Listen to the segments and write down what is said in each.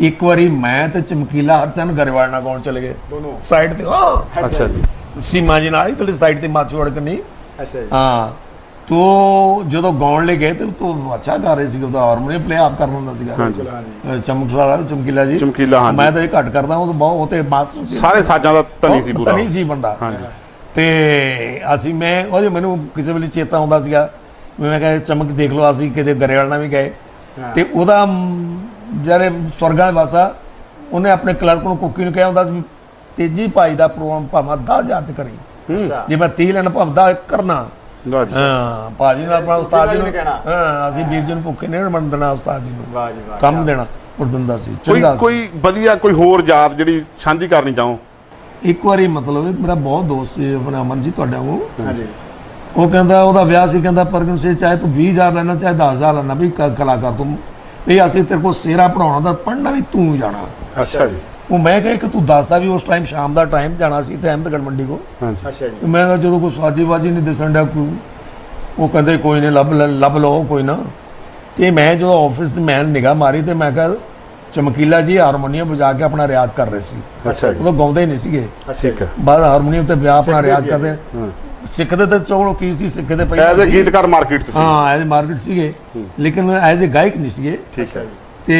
ਇੱਕ ਵਾਰੀ ਮੈਂ ਤੇ ਚਮਕੀਲਾ ਹਰਚੰਦ ਗਰੇਵਾਲ ਨਾਲ ਗਾਉਣ ਚਲੇ ਗਏ? ਦੋਨੋਂ। ਸਾਈਡ ਤੇ ਹਾਂ ਅੱਛਾ ਜੀ। ਸੀਮਾ ਜੀ ਨਾਲ ਹੀ ਤੇ ਸਾਈਡ ਤੇ ਮਾਚਵੜ ਕਰਨੀ ਅੱਛਾ ਜੀ। ਹਾਂ। ਤੋ ਜਦੋਂ ਗਾਉਣ ਲਈ ਗਏ ਤੇ ਤੋ ਅੱਛਾ ਗਾ ਰਹੇ ਸੀ ਉਹਦਾ ਹਾਰਮੋਨੀਅਮ ਪਲੇ ਆਪ ਕਰ ਲੈਂਦਾ ਸੀਗਾ। ਚਮਕੀਲਾ ਚਮਕੀਲਾ ਜੀ। ਚਮਕੀਲਾ, ਹਾਂਜੀ। ਮੈਂ ਤਾਂ ਇਹ ਘੱਟ ਕਰਦਾ ਉਹ ਤਾਂ ਬਹੁਤ ਉਹ ਤੇ ਮਾਸਟਰ ਸੀ। ਸਾਰੇ ਸਾਜ਼ਾਂ ਦਾ ਧਨੀ ਸੀ ਪੂਰਾ। ਧਨੀ ਸੀ ਬੰਦਾ। ਹਾਂਜੀ। ਤੇ ਅਸੀਂ ਮੈਂ ਉਹ ਜੋ ਮੈਨੂੰ ਕਿਸੇ ਵੇਲੇ ਚੇਤਾ ਆਉਂਦਾ ਸੀਗਾ ਮੈਂ ਕਿਹਾ ਚਮਕ ਦੇਖ ਲਓ ਅਸੀਂ ਕਿਤੇ ਗਰੇਵਾਲ ਨਾਲ ਵੀ ਗਏ। ਹਾਂ। ਤੇ ਉਹਦਾ ਜਿਹੜੇ ਸਵਰਗਾਂ ਦਾ ਵਾਸਾ ਉਹਨੇ ਆਪਣੇ ਕਲਰਕ ਨੂੰ ਕੁੱਕੀ ਨੂੰ ਕਿਹਾ ਹੁੰਦਾ ਸੀ ਤੇਜੀ ਭਾਈ ਦਾ ਪ੍ਰੋਗਰਾਮ ਭਾਵੇਂ 10000 ਚ ਕਰੀ। ਜੇ ਮੈਂ 30 ਲੈਣ ਭਾਵੇਂ ਦਾ ਕਰਨਾ। ਹਾਂ ਭਾਜੀ ਨੂੰ ਆਪਣਾ ਉਸਤਾਦ ਜੀ ਨੂੰ। ਹਾਂ ਅਸੀਂ ਵੀਰ ਜੀ ਨੂੰ ਭੁੱਖੇ ਨਹੀਂ ਮੰਨ ਦੇਣਾ ਉਸਤਾਦ ਜੀ ਨੂੰ। ਵਾਹ ਜੀ ਵਾਹ ਕੰਮ ਦੇਣਾ ਉਹ ਦਿੰਦਾ ਸੀ ਕੋਈ ਚੰਗਾ। ਕੋਈ ਵਧੀਆ ਕੋਈ ਹੋਰ ਯਾਦ ਜਿਹੜੀ ਸਾਂਝੀ ਕਰਨੀ ਚਾਹੋ? ਇੱਕ ਵਾਰੀ ਮਤਲਬ ਮੇਰਾ ਬਹੁਤ ਦੋਸਤ ਸੀ ਆਪਣਾ ਅਮਨ ਜੀ ਤੁਹਾਡਾ ਉਹ। ਹਾਂਜੀ। ਉਹ ਕਹਿੰਦਾ ਉਹਦਾ ਵਿਆਹ ਸੀ ਕਹਿੰਦਾ ਪਰਗਨ ਸੇ ਚਾਹੇ ਤੂੰ 20000 ਲੈਣਾ ਚਾਹੇ 10000 ਲੈਣਾ ਵੀ ਕਲਾਕਾਰ ਤੂੰ ਵੀ ਅਸੀਂ ਤੇਰੇ ਕੋਲ ਸੇਰਾ ਪੜਾਉਣਾ ਤਾਂ ਪੜਨਾ ਵੀ ਤੂੰ ਜਾਣਾ। ਅੱਛਾ ਜੀ। ਉਹ ਮੈਂ ਕਿਹਾ ਕਿ ਤੂੰ ਦੱਸਦਾ ਵੀ ਉਸ ਟਾਈਮ ਸ਼ਾਮ ਦਾ ਟਾਈਮ ਜਾਣਾ ਸੀ ਤੇ ਅਹਿਮਦਗੜ ਮੰਡੀ ਕੋ ਅੱਛਾ ਜੀ। ਮੈਂ ਕਿਹਾ ਜਦੋਂ ਕੋਈ ਸਾਜੀ ਬਾਜੀ ਨਹੀਂ ਦਿਸਣ ਡਿਆ ਕੋਈ ਉਹ ਕਹਿੰਦੇ ਕੋਈ ਨਹੀਂ ਲੱਭ ਲੈ- ਲੱਭ ਲਓ ਕੋਈ ਨਾ। ਤੇ ਮੈਂ ਜਦੋਂ ਆਫਿਸ ਮੈਂ ਨਿਗਾਹ ਮਾਰੀ ਤੇ ਮੈਂ ਕਿਹਾ ਚਮਕੀਲਾ ਜੀ ਹਾਰਮੋਨੀਅਮ ਵਜਾ ਕੇ ਆਪਣਾ ਰਿਆਜ਼ ਕਰ ਰਹੇ ਸੀ। ਅੱਛਾ ਜੀ। ਉਦੋਂ ਗਾਉਂਦੇ ਨਹੀਂ ਸੀਗੇ। ਅੱਛਾ ਠੀਕ ਹੈ। ਬਾਅਦ ਹਾਰਮੋਨੀਅਮ ਤੇ ਵਿਆਹ ਆਪਣਾ ਰਿਆਜ਼ ਕਰਦੇ ਹਾਂ ਸਿੱਖਦੇ ਤੇ ਚਲੋ ਕੀ ਸੀ ਸਿੱਖਦੇ ਐਜ਼ ਪਹਿਲਾਂ ਅ ਗੀਤਕਾਰ ਮਾਰਕੀਟ ਚ ਸੀ। ਹਾਂ ਐਜ਼ ਮਾਰਕੀਟ ਸੀਗੇ ਲੇਕਿਨ ਐਜ਼ ਅ ਗਾਇਕ ਨਹੀਂ ਸੀਗੇ। ਠੀਕ ਹੈ। ਤੇ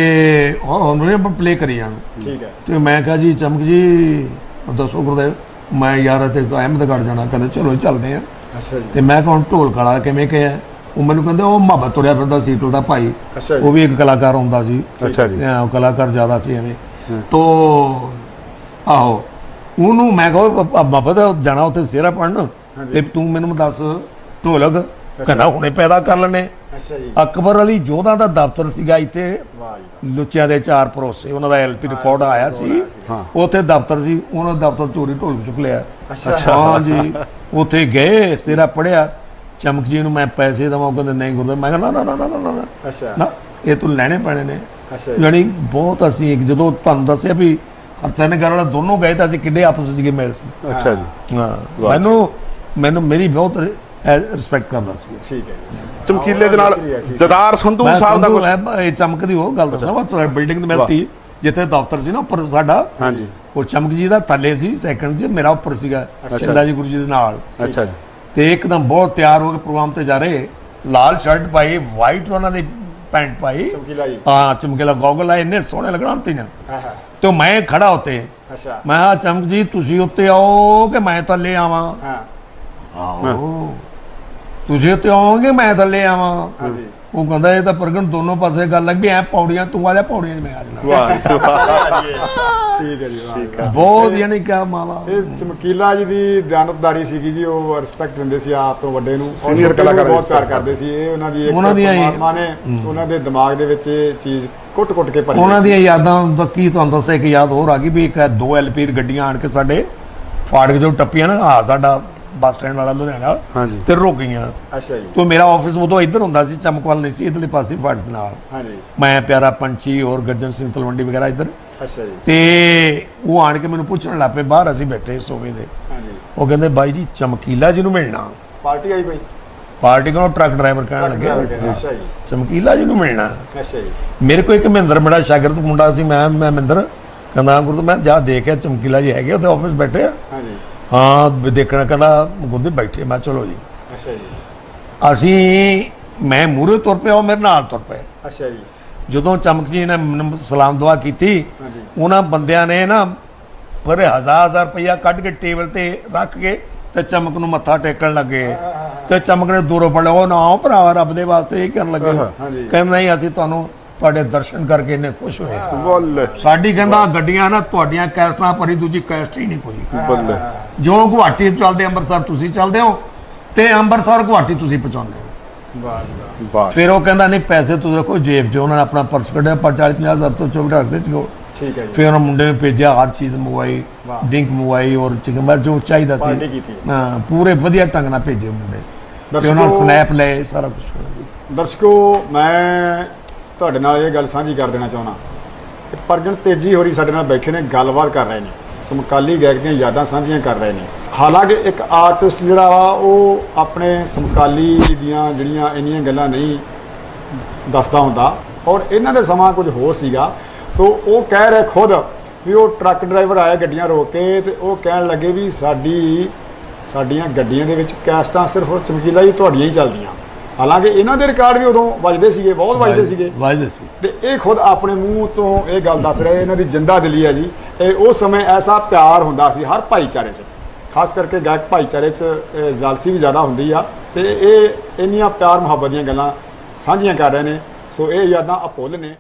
ਹਾਰਮੋਨੀਅਮ ਪਲੇ ਕਰੀ ਜਾਣ। ਠੀਕ ਹੈ। ਤੇ ਮੈਂ ਕਿਹਾ ਜੀ ਚਮਕ ਜੀ ਦੱਸੋ ਗੁਰਦੇਵ ਮੈਂ ਯਾਰ ਤੇ ਅਹਿਮਦਗੜ ਜਾਣਾ। ਕਹਿੰਦੇ ਚਲੋ ਚੱਲਦੇ ਆ ਅੱਛਾ ਜੀ। ਤੇ ਮੈਂ ਕਿਹਾ ਢੋਲ ਕਾਲਾ ਕਿਵੇਂ ਕਿਹਾ? ਉਹ ਮੈਨੂੰ ਕਹਿੰਦੇ ਉਹ ਮੁਹੱਬਤ ਤੁਰਿਆ ਫਿਰਦਾ ਸੀਤਲ ਦਾ ਭਾਈ। ਉਹ ਵੀ ਇੱਕ ਕਲਾਕਾਰ ਹੁੰਦਾ ਸੀ। ਅੱਛਾ ਜੀ। ਉਹ ਕਲਾਕਾਰ ਜ਼ਿਆਦਾ ਸੀ ਐਵੇਂ। ਤੋ ਆਹੋ। ਉਹਨੂੰ ਮੈਂ ਕਹਾਂ ਮੁਹੱਬਤ ਜਾਣਾ ਉੱਥੇ ਸਿਹਰਾ ਪੜਨ ਤੇ ਤੂੰ ਮੈਨੂੰ ਦੱਸ ਢੋਲਕ ਕਹਿੰਦਾ ਹੁਣੇ ਪੈਦਾ ਕਰ ਲੈਣੇ ਅੱਛਾ ਜੀ। ਅਕਬਰ ਅਲੀ ਜੋਧਾ ਦਾ ਦਫ਼ਤਰ ਸੀਗਾ ਇੱਥੇ। ਲੁੱਚਿਆਂ ਦੇ ਚਾਰ ਪਰੋਸੇ ਉਹਨਾਂ ਦਾ ਐਲਪੀ ਰਿਕਾਰਡ ਆਇਆ ਸੀ। ਉੱਥੇ ਦਫ਼ਤਰ ਸੀ ਉਹਨਾਂ ਦਾ ਦਫ਼ਤਰ ਚੋਰੀ ਢੋਲਕ ਚੁੱਕ ਲਿਆ। ਅੱਛਾ। ਹਾਂ ਜੀ ਉੱਥੇ ਗਏ ਸਿਰਾ ਪੜਿਆ। ਚਮਕ ਜੀ ਨੂੰ ਮੈਂ ਪੈਸੇ ਦਵਾਂ ਉਹ ਕਹਿੰਦੇ ਨਹੀਂ ਗੁਰਦੇਵ। ਮੈਂ ਕਿਹਾ ਨਾ ਨਾ ਨਾ ਨਾ ਨਾ, ਅੱਛਾ। ਨਾ ਇਹ ਤੂੰ ਲੈਣੇ ਪੈਣੇ ਨੇ। ਅੱਛਾ ਜੀ। ਯਾਨੀ ਬਹੁਤ ਅਸੀਂ ਇੱਕ ਜਦੋਂ ਤੁਹਾਨੂੰ ਦੱਸਿਆ ਵੀ ਅਰਚਨ ਘਰ ਵਾਲਾ ਦੋਨੋਂ ਗਏ ਤਾਂ ਅਸੀਂ ਕਿੱਡੇ ਆਪਸ ਵਿੱਚ ਮਿਲ ਸੀ। ਅੱਛਾ ਜੀ। ਹਾਂ। ਮੈਨੂੰ ਮੈਨੂੰ ਮੇਰੀ ਬਹੁਤ ਰਿਸਪੈਕਟ ਕਰਦਾ ਸੀ। ਠੀਕ ਹੈ ਚਮਕੀਲੇ ਦੇ ਨਾਲ ਜਦਾਰ ਸੰਧੂ ਮੈਂ ਸਾਹਿਬ ਦਾ ਸੰਧੂ ਮੈਂ ਇਹ ਚਮਕਦੀ ਉਹ ਗੱਲ ਦੱਸਾਂ ਵਾ ਬਿਲਡਿੰਗ ਤੇ ਮਿਲਤੀ ਜਿੱਥੇ ਦਫ਼ਤਰ ਸੀ ਨਾ ਉੱਪਰ ਸਾਡਾ ਹਾਂਜੀ। ਉਹ ਚਮਕ ਜੀ ਦਾ ਥੱਲੇ ਸੀ ਸੈਕੰਡ 'ਚ ਮੇਰਾ ਉੱਪਰ ਸੀਗਾ ਸ਼ਿੰਦਾ ਜੀ। ਗੁਰੂ ਜੀ ਦੇ ਨਾਲ। ਅੱਛਾ ਜੀ। ਤੇ ਇੱਕਦਮ ਬਹੁਤ ਤਿਆਰ ਹੋ ਕੇ ਪ੍ਰੋਗਰਾਮ ਤੇ ਜਾ ਰਹੇ ਲਾਲ ਸ਼ਰਟ ਪਾਈ ਵਾਈਟ ਉਹਨਾਂ ਦੀ ਪੈਂਟ ਪਾਈ। ਚਮਕੀਲਾ ਜੀ। ਹਾਂ ਚਮਕੀਲਾ ਗੋਗਲ ਆ ਇੰਨੇ ਸੋਹਣੇ ਲੱਗਣਾ ਹੁੰਦੇ ਨੇ। ਹਾਂ ਹਾਂ। ਤੇ ਮੈਂ ਖੜਾ ਉੱਤੇ। ਅੱਛਾ। ਮੈਂ ਆ ਚਮਕ ਜੀ ਤੁਸੀਂ ਉੱਤੇ ਆਓ ਕਿ ਮੈਂ ਥੱਲੇ ਆਵਾਂ? ਹਾਂ। ਆਓ ਤੁਸੀਂ ਉੱਤੇ ਆਓਗੇ ਮੈਂ ਥੱਲੇ ਆਵਾਂ। ਹਾਂਜੀ। ਉਹ ਕਹਿੰਦਾ ਇਹ ਤਾਂ ਪ੍ਰਗਟ ਦੋਨੋਂ ਪਾਸੇ ਗੱਲ ਲੱਗ ਵੀ ਐ ਪੌੜੀਆਂ ਤੂੰ ਆ ਜਾ ਪੌੜੀਆਂ 'ਚ ਮੈਂ ਆ ਜਾਣਾ। ਵਾਹ। ਠੀਕ ਹੈ ਜੀ। ਬਹੁਤ ਯਾਨੀ ਕਿ ਮਾਲਾ। ਇਹ ਚਮਕੀਲਾ ਜੀ ਦੀ ਦਿਆਨਤਦਾਰੀ ਸੀਗੀ ਜੀ ਉਹ ਰਿਸਪੈਕਟ ਦਿੰਦੇ ਸੀ ਆਪ ਤੋਂ ਵੱਡੇ ਨੂੰ। ਨੂੰ ਕਲਾਕਾਰ ਬਹੁਤ ਪਿਆਰ ਕਰਦੇ ਸੀ। ਇਹ ਉਹਨਾਂ ਦੀ ਇੱਕ ਹੀ- ਪਰਮਾਤਮਾ ਨੇ ਉਹਨਾਂ ਦੇ ਦਿਮਾਗ ਦੇ ਵਿੱਚ ਇਹ ਚੀਜ਼ ਕੁੱਟ-ਕੁੱਟ ਕੇ ਭਰੀ ਉਹਨਾਂ। ਦੀਆਂ ਯਾਦਾਂ ਦਾ ਕੀ ਤੁਹਾਨੂੰ ਦੱਸਿਆ ਇੱਕ ਯਾਦ ਹੋਰ ਆ ਗਈ ਵੀ ਇੱਕ ਦੋ ਐਲਪੀ ਗੱਡੀਆਂ ਆਣ ਕੇ ਸਾਡੇ ਫਾੜਕ ਜੋ ਟੱਪੀਆਂ ਨਾ ਆ ਸਾਡਾ ਬੱਸ ਸਟੈਂਡ ਵਾਲਾ ਲੁਧਿਆਣਾ ਹਾਂਜੀ। ਤੇ ਰੁਕ ਗਈਆਂ। ਅੱਛਾ ਜੀ। ਤੋਂ ਮੇਰਾ ਆਫਿਸ ਉਦੋਂ ਇੱਧਰ ਹੁੰਦਾ ਸੀ ਚਮਕਵਾਲ ਨਹੀਂ ਸੀ ਇਧਰਲੇ ਪਾਸੇ ਫਾੜਕ ਨਾਲ। ਹਾਂਜੀ। ਮੈਂ ਪਿਆਰਾ ਪੰਛੀ ਔਰ ਗੱਜਨ ਸਿੰਘ ਤਲਵੰਡੀ ਵਗੈਰਾ ਇੱਧਰ। ਅੱਛਾ ਜੀ। ਤੇ ਉਹ ਆਣ ਕੇ ਮੈਨੂੰ ਪੁੱਛਣ ਲੱਪੇ ਬਾਹਰ ਅਸੀਂ ਬੈਠੇ ਸੋਵੇ ਦੇ। ਹਾਂਜੀ। ਉਹ ਕਹਿੰਦੇ ਬਾਈ ਜੀ ਚਮਕੀਲਾ ਜੀ ਨੂੰ ਮਿਲਣਾ। ਪਾਰਟੀ ਆਈ ਕੋਈ? ਪਾਰਟੀ ਕੋਲੋਂ ਟਰੱਕ ਡਰਾਈਵਰ ਕਹਿਣ ਲੱਗੇ ਅੱਛਾ ਜੀ। ਚਮਕੀਲਾ ਜੀ ਨੂੰ ਮਿਲਣਾ? ਅੱਛਾ ਜੀ। ਮੇਰੇ ਕੋਲ ਇੱਕ ਮਹਿੰਦਰ ਮੇਰਾ ਸ਼ਾਗਿਰਦ ਮੁੰਡਾ ਸੀ ਮੈਂ ਮੈਂ ਮਹਿੰਦਰ। ਕਹਿੰਦਾ ਗੁਰੂ ਮੈਂ ਜਾ ਦੇਖਿਆ ਚਮਕੀਲਾ ਜੀ ਹੈਗੇ ਉੱਥੇ ਆਫਿਸ ਬੈਠੇ ਆ। ਹਾਂਜੀ। ਹਾਂ ਦੇਖਣਾ ਕਹਿੰਦਾ ਗੁਰਦੇ ਬੈਠੇ ਮੈਂ ਚਲੋ ਜੀ। ਅੱਛਾ ਜੀ। ਅਸੀਂ ਮੈਂ ਮੂਹਰੇ ਤੁਰ ਪਿਆ ਉਹ ਮੇਰੇ ਨਾਲ ਤੁਰ ਪਏ। ਅੱਛਾ ਜੀ। ਜਦੋਂ ਚਮਕ ਜੀ ਨੇ ਮੈਨੂੰ ਸਲਾਮ ਦੁਆ ਕੀਤੀ ਉਹਨਾਂ ਬੰਦਿਆਂ ਨੇ ਨਾ ਪਰ ਹਜ਼ਾਰ ਹਜ਼ਾਰ ਰੁਪਇਆ ਕੱਢ ਕੇ ਟੇਬਲ ਤੇ ਰੱਖ ਕੇ ਤੇ ਚਮਕ ਨੂੰ ਮੱਥਾ ਟੇਕਣ ਲੱਗੇ। ਤੇ ਚਮਕ ਨੇ ਦੂਰੋਂ ਫੜ ਲਿਆ ਉਹ ਨਾ ਭਰਾਵਾ ਰੱਬ ਦੇ ਵਾਸਤੇ ਇਹ ਕਰਨ ਲੱਗੇ। ਕਹਿੰਦਾ ਨਹੀਂ ਅਸੀਂ ਤੁਹਾਨੂੰ ਤੁਹਾਡੇ ਦਰਸ਼ਨ ਕਰਕੇ ਇੰਨੇ ਖੁਸ਼ ਹੋਏ। ਬੱਲੇ। ਸਾਡੀ ਕਹਿੰਦਾ ਗੱਡੀਆਂ ਨਾ ਤੁਹਾਡੀਆਂ ਕੈਸਟਾਂ ਭਰੀ ਦੂਜੀ ਕੈਸਟ ਹੀ ਨਹੀਂ ਕੋਈ। ਬੱਲੇ। ਜੋ ਗੁਹਾਟੀ ਚੱਲਦੇ ਅੰਮ੍ਰਿਤਸਰ ਤੁਸੀਂ ਚੱਲਦੇ ਹੋ ਤੇ ਅੰਮ੍ਰਿਤਸਰ ਗੁਹਾਟੀ ਤੁਸੀਂ ਪਹੁੰਚਾਉਂਦੇ ਹੋ। ਵਾਹ। ਫਿਰ ਉਹ ਕਹਿੰਦਾ ਨਹੀਂ ਪੈਸੇ ਤੁਸੀਂ ਰੱਖੋ ਜੇਬ 'ਚ ਉਹਨਾਂ ਨੇ ਆਪਣਾ ਪਰਸ ਕੱਢਿਆ ਪਰ 40 50 ਹਜ਼ਾਰ ਤੋਂ ਚੋਕ ਰੱਖਦੇ ਸੀ ਉਹ। ਠੀਕ ਹੈ ਜੀ। ਫਿਰ ਉਹਨਾਂ ਮੁੰਡੇ ਨੇ ਭੇਜਿਆ ਹਰ ਚੀਜ਼ ਮੰਗਵਾਈ। ਡਰਿੰਕ ਮੰਗਵਾਈ ਔਰ ਚਿਕਨ ਜੋ ਚਾਹੀਦਾ ਸੀ। ਪਾਰਟੀ ਕੀਤੀ। ਹਾਂ ਪੂਰੇ ਵਧੀਆ ਢੰਗ ਨਾਲ ਭੇਜੇ ਮੁੰਡੇ। ਤੇ ਉਹਨਾਂ ਸਨੈਪ ਲਏ ਸਾਰਾ ਕੁਝ ਦਰਸ਼ਕੋ ਮੈਂ ਤੁਹਾਡੇ ਨਾਲ ਇਹ ਗੱਲ ਸਾਂਝੀ ਕਰ ਦੇਣਾ ਚਾਹੁੰਦਾ। ਕਿ ਪ੍ਰਗਣ ਤੇਜੀ ਹੋਰੀ ਸਾਡੇ ਨਾਲ ਬੈਠੇ ਨੇ, ਗੱਲਬਾਤ ਕਰ ਰਹੇ ਨੇ। ਸਮਕਾਲੀ ਗਾਇਕ ਦੀਆਂ ਯਾਦਾਂ ਸਾਂਝੀਆਂ ਕਰ ਰਹੇ ਨੇ। ਹਾਲਾਂਕਿ ਇੱਕ ਆਰਟਿਸਟ ਜਿਹੜਾ ਵਾ, ਉਹ ਆਪਣੇ ਸਮਕਾਲੀ ਦੀਆਂ ਜਿਹੜੀਆਂ ਇੰਨੀਆਂ ਗੱਲਾਂ ਨਹੀਂ ਦੱਸਦਾ ਹੁੰਦਾ। ਔਰ ਇਹਨਾਂ ਦੇ ਸਮਾਂ ਕੁਝ ਹੋਰ ਸੀਗਾ। ਸੋ ਉਹ ਕਹਿ ਰਿਹਾ ਖੁਦ ਵੀ ਉਹ ਟਰੱਕ ਡਰਾਈਵਰ ਆਇਆ ਗੱਡੀਆਂ ਰੋਕ ਕੇ ਤੇ ਉਹ ਕਹਿਣ ਲੱਗੇ ਵੀ ਸਾਡੀ, ਸਾਡੀਆਂ ਗੱਡੀਆਂ ਦੇ ਵਿੱਚ ਕੈਸਟਾਂ ਸਿਰਫ ਚਮਕੀਲਾ ਜੀ ਤੁਹਾਡੀਆਂ ਹੀ ਚੱਲਦੀਆਂ। ਹਾਲਾਂਕਿ ਇਹਨਾਂ ਦੇ ਰਿਕਾਰਡ ਵੀ ਉਦੋਂ ਵੱਜਦੇ ਸੀਗੇ ਬਹੁਤ ਵੱਜਦੇ ਸੀਗੇ। ਵਾਜਦੇ ਸੀ। ਤੇ ਇਹ ਖੁਦ ਆਪਣੇ ਮੂੰਹ ਤੋਂ ਇਹ ਗੱਲ ਦੱਸ ਰਹੇ ਇਹਨਾਂ ਦੀ ਜਿੰਦਾ ਦਿਲੀ ਹੈ ਜੀ। ਇਹ ਉਸ ਸਮੇਂ ਐਸਾ ਪਿਆਰ ਹੁੰਦਾ ਸੀ ਹਰ ਭਾਈਚਾਰੇ 'ਚ। ਖਾਸ ਕਰਕੇ ਗਾਇਕ ਭਾਈਚਾਰੇ 'ਚ ਜਾਲਸੀ ਵੀ ਜ਼ਿਆਦਾ ਹੁੰਦੀ ਆ। ਤੇ ਇਹ ਇੰਨੀਆਂ ਪਿਆਰ ਮੁਹੱਬਤ ਦੀਆਂ ਗੱਲਾਂ ਸਾਂਝੀਆਂ ਕਰ ਰਹੇ ਨੇ। ਸੋ ਇਹ ਯਾਦਾਂ ਅਪੁੱਲ ਨੇ।